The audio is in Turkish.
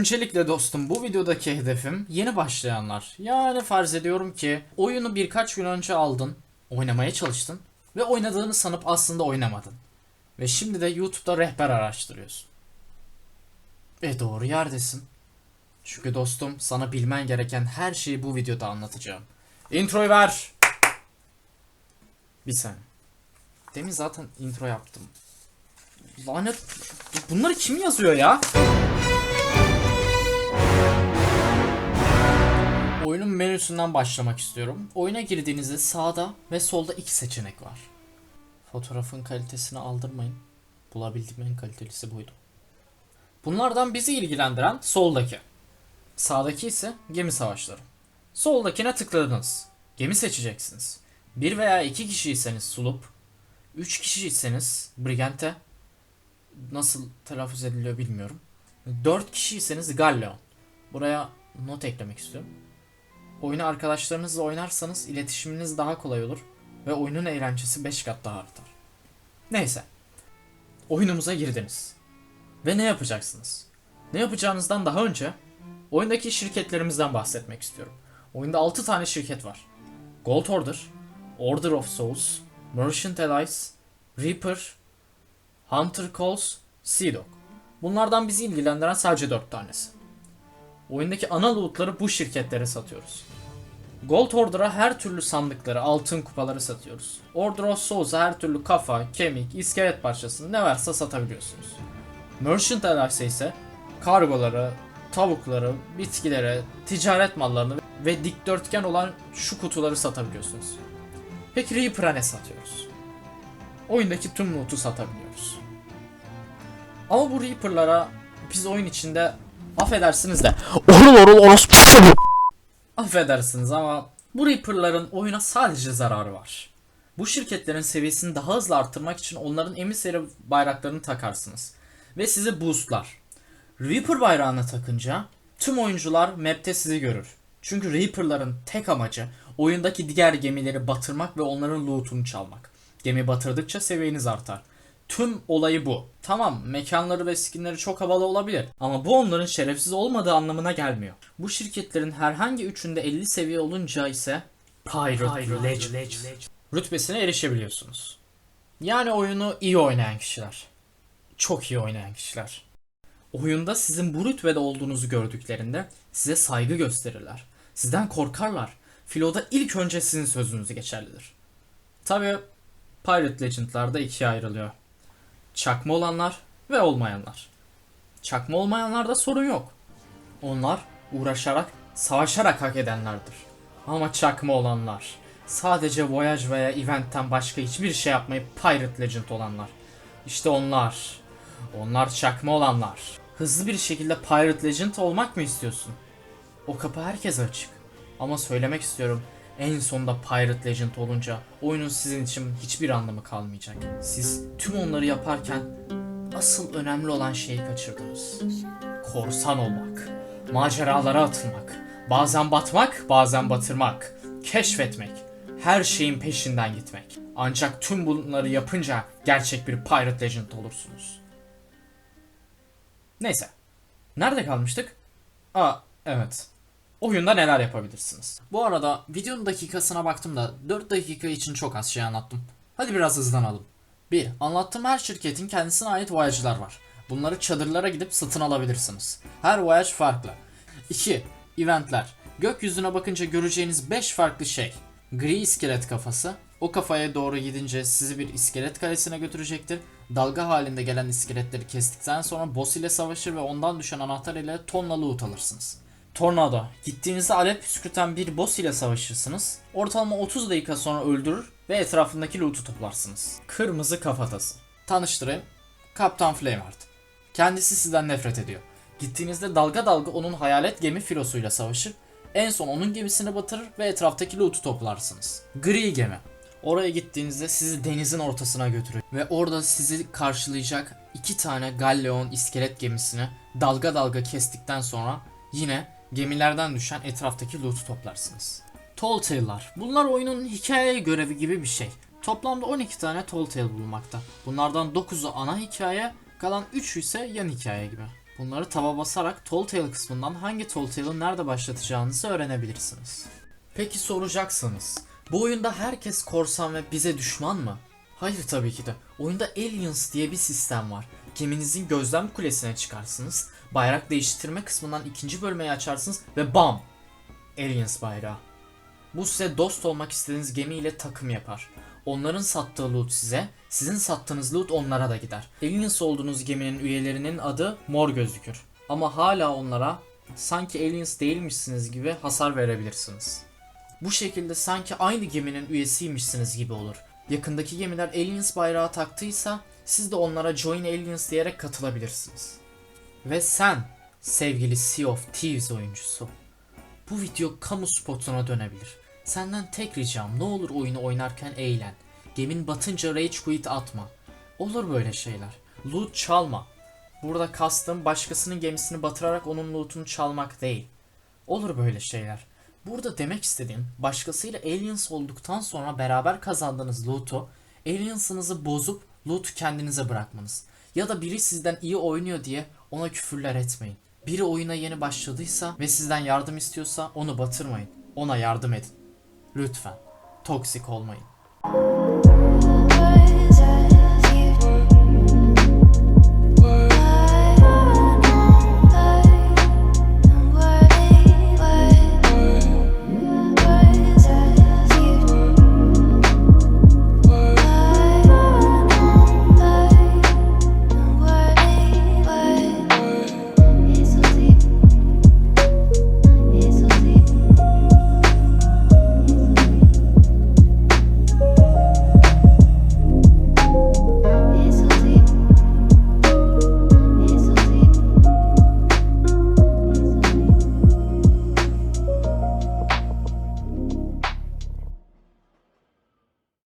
Öncelikle dostum bu videodaki hedefim yeni başlayanlar. Yani farz ediyorum ki oyunu birkaç gün önce aldın, oynamaya çalıştın ve oynadığını sanıp aslında oynamadın. Ve şimdi de YouTube'da rehber araştırıyorsun. Ve doğru yerdesin. Çünkü dostum sana bilmen gereken her şeyi bu videoda anlatacağım. Introyu ver. Bir saniye. Demin zaten intro yaptım. Lanet. Bunları kim yazıyor ya? Oyunun menüsünden başlamak istiyorum. Oyuna girdiğinizde sağda ve solda iki seçenek var. Fotoğrafın kalitesini aldırmayın. Bulabildiğim en kalitelisi buydu. Bunlardan bizi ilgilendiren soldaki. Sağdaki ise gemi savaşları. Soldakine tıkladınız. Gemi seçeceksiniz. Bir veya iki kişiyseniz sulup, üç kişiyseniz brigante, nasıl telaffuz ediliyor bilmiyorum. Dört kişiyseniz galleon. Buraya not eklemek istiyorum. Oyunu arkadaşlarınızla oynarsanız iletişiminiz daha kolay olur ve oyunun eğlencesi 5 kat daha artar. Neyse. Oyunumuza girdiniz. Ve ne yapacaksınız? Ne yapacağınızdan daha önce oyundaki şirketlerimizden bahsetmek istiyorum. Oyunda 6 tane şirket var. Gold Order, Order of Souls, Merchant Allies, Reaper, Hunter Calls, Sea Dog. Bunlardan bizi ilgilendiren sadece 4 tanesi. Oyundaki ana lootları bu şirketlere satıyoruz. Gold Order'a her türlü sandıkları, altın kupaları satıyoruz. Order of Souls'a her türlü kafa, kemik, iskelet parçasını ne varsa satabiliyorsunuz. Merchant Allies'e ise kargoları, tavukları, bitkileri, ticaret mallarını ve dikdörtgen olan şu kutuları satabiliyorsunuz. Peki Reaper'a ne satıyoruz? Oyundaki tüm loot'u satabiliyoruz. Ama bu Reaper'lara biz oyun içinde affedersiniz de orul orul orospu Affedersiniz ama bu Reaper'ların oyuna sadece zararı var. Bu şirketlerin seviyesini daha hızlı arttırmak için onların emiseri bayraklarını takarsınız. Ve sizi boostlar. Reaper bayrağını takınca tüm oyuncular map'te sizi görür. Çünkü Reaper'ların tek amacı oyundaki diğer gemileri batırmak ve onların loot'unu çalmak. Gemi batırdıkça seviyeniz artar. Tüm olayı bu. Tamam mekanları ve skinleri çok havalı olabilir ama bu onların şerefsiz olmadığı anlamına gelmiyor. Bu şirketlerin herhangi üçünde 50 seviye olunca ise Pirate, Legend, rütbesine erişebiliyorsunuz. Yani oyunu iyi oynayan kişiler. Çok iyi oynayan kişiler. Oyunda sizin bu rütbede olduğunuzu gördüklerinde size saygı gösterirler. Sizden korkarlar. Filoda ilk önce sizin sözünüz geçerlidir. Tabi Pirate Legend'larda ikiye ayrılıyor. Çakma olanlar ve olmayanlar. Çakma olmayanlarda sorun yok. Onlar uğraşarak, savaşarak hak edenlerdir. Ama çakma olanlar, sadece Voyage veya Event'ten başka hiçbir şey yapmayıp Pirate Legend olanlar. İşte onlar. Onlar çakma olanlar. Hızlı bir şekilde Pirate Legend olmak mı istiyorsun? O kapı herkese açık. Ama söylemek istiyorum. En sonunda Pirate Legend olunca oyunun sizin için hiçbir anlamı kalmayacak. Siz tüm onları yaparken asıl önemli olan şeyi kaçırdınız. Korsan olmak, maceralara atılmak, bazen batmak, bazen batırmak, keşfetmek, her şeyin peşinden gitmek. Ancak tüm bunları yapınca gerçek bir Pirate Legend olursunuz. Neyse. Nerede kalmıştık? Aa evet. Oyunda neler yapabilirsiniz? Bu arada videonun dakikasına baktım da 4 dakika için çok az şey anlattım. Hadi biraz hızlanalım. 1. Anlattığım her şirketin kendisine ait voyage'lar var. Bunları çadırlara gidip satın alabilirsiniz. Her voyage farklı. 2. Eventler. Gökyüzüne bakınca göreceğiniz 5 farklı şey. Gri iskelet kafası. O kafaya doğru gidince sizi bir iskelet kalesine götürecektir. Dalga halinde gelen iskeletleri kestikten sonra boss ile savaşır ve ondan düşen anahtar ile tonla loot alırsınız. Tornado. Gittiğinizde alev püskürten bir boss ile savaşırsınız. Ortalama 30 dakika sonra öldürür ve etrafındaki loot'u toplarsınız. Kırmızı kafatası. Tanıştırayım. Kaptan Flameheart. Kendisi sizden nefret ediyor. Gittiğinizde dalga dalga onun hayalet gemi filosuyla savaşır. En son onun gemisini batırır ve etraftaki loot'u toplarsınız. Gri gemi. Oraya gittiğinizde sizi denizin ortasına götürür ve orada sizi karşılayacak iki tane galleon iskelet gemisini dalga dalga kestikten sonra yine gemilerden düşen etraftaki loot'u toplarsınız. Tall Tale'lar. Bunlar oyunun hikaye görevi gibi bir şey. Toplamda 12 tane Tall Tale bulunmakta. Bunlardan 9'u ana hikaye, kalan 3'ü ise yan hikaye gibi. Bunları taba basarak Tall Tale kısmından hangi Tall Tale'ı nerede başlatacağınızı öğrenebilirsiniz. Peki soracaksınız. Bu oyunda herkes korsan ve bize düşman mı? Hayır tabii ki de. Oyunda Aliens diye bir sistem var. Geminizin gözlem kulesine çıkarsınız. Bayrak değiştirme kısmından ikinci bölmeyi açarsınız ve bam! Aliens bayrağı. Bu size dost olmak istediğiniz gemiyle takım yapar. Onların sattığı loot size, sizin sattığınız loot onlara da gider. Aliens olduğunuz geminin üyelerinin adı mor gözükür. Ama hala onlara sanki aliens değilmişsiniz gibi hasar verebilirsiniz. Bu şekilde sanki aynı geminin üyesiymişsiniz gibi olur. Yakındaki gemiler aliens bayrağı taktıysa siz de onlara join aliens diyerek katılabilirsiniz. Ve sen sevgili Sea of Thieves oyuncusu bu video kamu spotuna dönebilir. Senden tek ricam ne olur oyunu oynarken eğlen. Gemin batınca rage quit atma. Olur böyle şeyler. Loot çalma. Burada kastım başkasının gemisini batırarak onun lootunu çalmak değil. Olur böyle şeyler. Burada demek istediğim başkasıyla aliens olduktan sonra beraber kazandığınız loot'u aliens'ınızı bozup loot'u kendinize bırakmanız. Ya da biri sizden iyi oynuyor diye ona küfürler etmeyin. Biri oyuna yeni başladıysa ve sizden yardım istiyorsa onu batırmayın. Ona yardım edin. Lütfen. Toksik olmayın.